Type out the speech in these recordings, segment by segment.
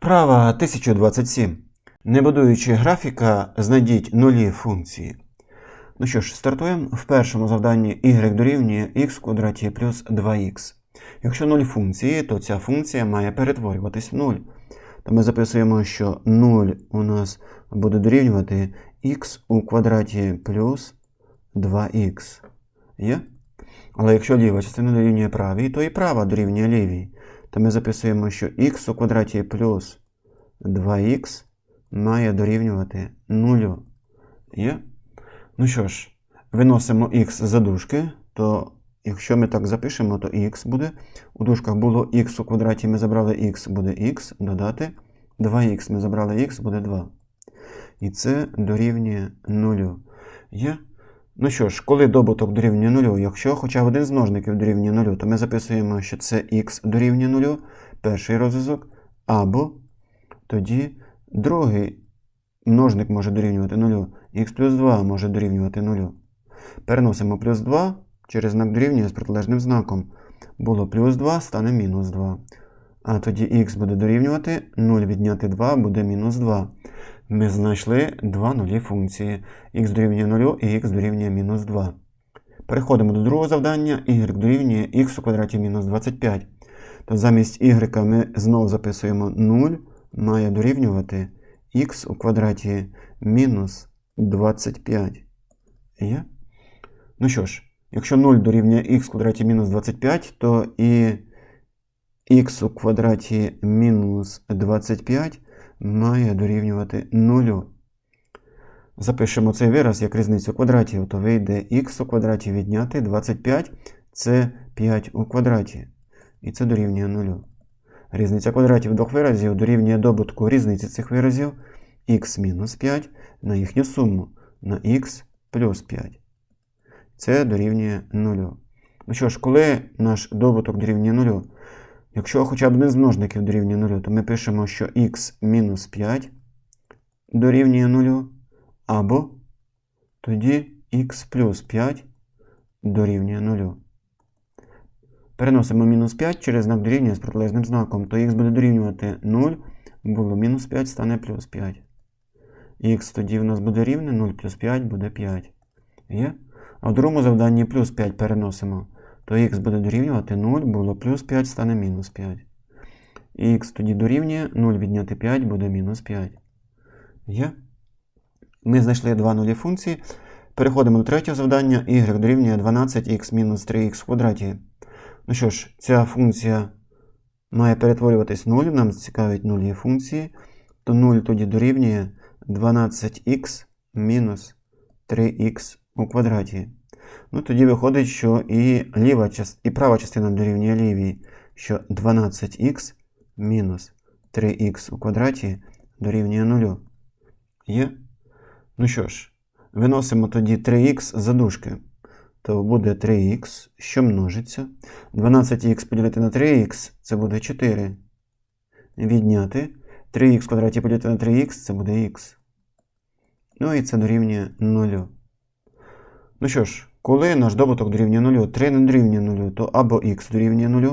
Вправа 1027. Не будуючи графіка, знайдіть нулі функції. Ну що ж, стартуємо. В першому завданні y дорівнює x квадраті плюс 2х. Якщо нуль функції, то ця функція має перетворюватись в 0. То ми записуємо, що 0 у нас буде дорівнювати x у квадраті плюс 2х. Є? Але якщо ліва частина дорівнює правій, то і права дорівнює лівій. То ми записуємо, що х у квадраті плюс 2х має дорівнювати 0. Є? Ну що ж, виносимо х за дужки, то якщо ми так запишемо, то х буде. У дужках було х у квадраті, ми забрали х, буде х, додати 2х ми забрали х, буде 2. І це дорівнює 0. Є? Ну що ж, коли добуток дорівнює 0, якщо хоча б один з множників дорівнює 0, то ми записуємо, що це х дорівнює 0, перший розв'язок, або тоді другий множник може дорівнювати 0, х плюс 2 може дорівнювати 0. Переносимо плюс 2 через знак дорівнює з протилежним знаком. Було плюс 2, стане мінус 2. А тоді х буде дорівнювати 0 відняти 2 буде мінус 2. Ми знайшли два нулі функції х дорівнює 0 і х дорівнює мінус 2. Переходимо до другого завдання. y дорівнює х у квадраті мінус 25. То замість y ми знову записуємо 0 має дорівнювати х у квадраті мінус 25. Є? Ну що ж, якщо 0 дорівнює х в квадраті мінус 25, то і х у квадраті мінус 25 має дорівнювати 0. Запишемо цей вираз як різницю квадратів, то вийде х у квадраті відняти 25 це 5 у квадраті. І це дорівнює 0. Різниця квадратів двох виразів дорівнює добутку різниці цих виразів х мінус 5 на їхню суму на х плюс 5. Це дорівнює 0. Ну що ж, коли наш добуток дорівнює 0, якщо хоча б один з множників дорівнює 0, то ми пишемо, що х мінус 5 дорівнює 0, або тоді х плюс 5 дорівнює 0. Переносимо мінус 5 через знак дорівнює з протилежним знаком, то х буде дорівнювати 0, було мінус 5, стане плюс 5. Х тоді в нас буде рівне 0 плюс 5 буде 5. Є? А в другому завданні плюс 5 переносимо, то х буде дорівнювати 0, було плюс 5, стане мінус 5. Х тоді дорівнює 0 відняти 5 буде мінус 5. Є? Ми знайшли два нулі функції. Переходимо до третього завдання. y дорівнює 12х мінус 3х в квадраті. Ну що ж, ця функція має перетворюватись 0, нам цікавить нулі функції. То 0 тоді дорівнює 12х мінус 3х у квадраті. Ну, тоді виходить, що і ліва і права частина дорівнює лівій, що 12х мінус 3х у квадраті дорівнює 0. Є? Ну що ж, виносимо тоді 3х за дужки. То буде 3х, що множиться. 12х поділити на 3х це буде 4. Відняти. 3х квадраті поділити на 3х це буде х. Ну і це дорівнює 0. Ну що ж, коли наш добуток дорівнює 0, 3 не дорівнює 0, то або х дорівнює 0,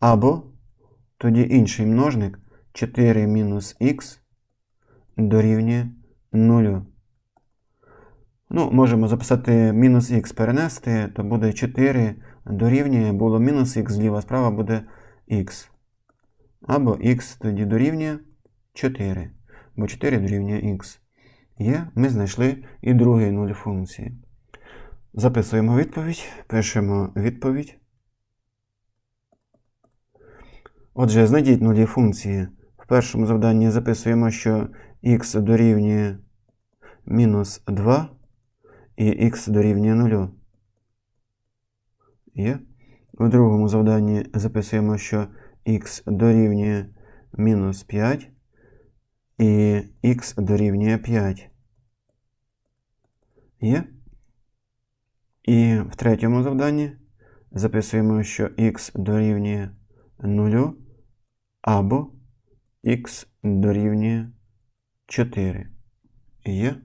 або тоді інший множник 4 мінус х дорівнює 0. Ну, можемо записати мінус х перенести, то буде 4 дорівнює, було мінус х, зліва справа буде х. Або х тоді дорівнює 4. Бо 4 дорівнює х. Є, ми знайшли і другий нуль функції. Записуємо відповідь, пишемо відповідь. Отже, знайдіть нулі функції. В першому завданні записуємо, що х дорівнює мінус 2 і х дорівнює 0. Є. У другому завданні записуємо, що х дорівнює мінус 5 і х дорівнює 5. Є. І в третьому завданні записуємо, що х дорівнює 0 або х дорівнює 4. Є.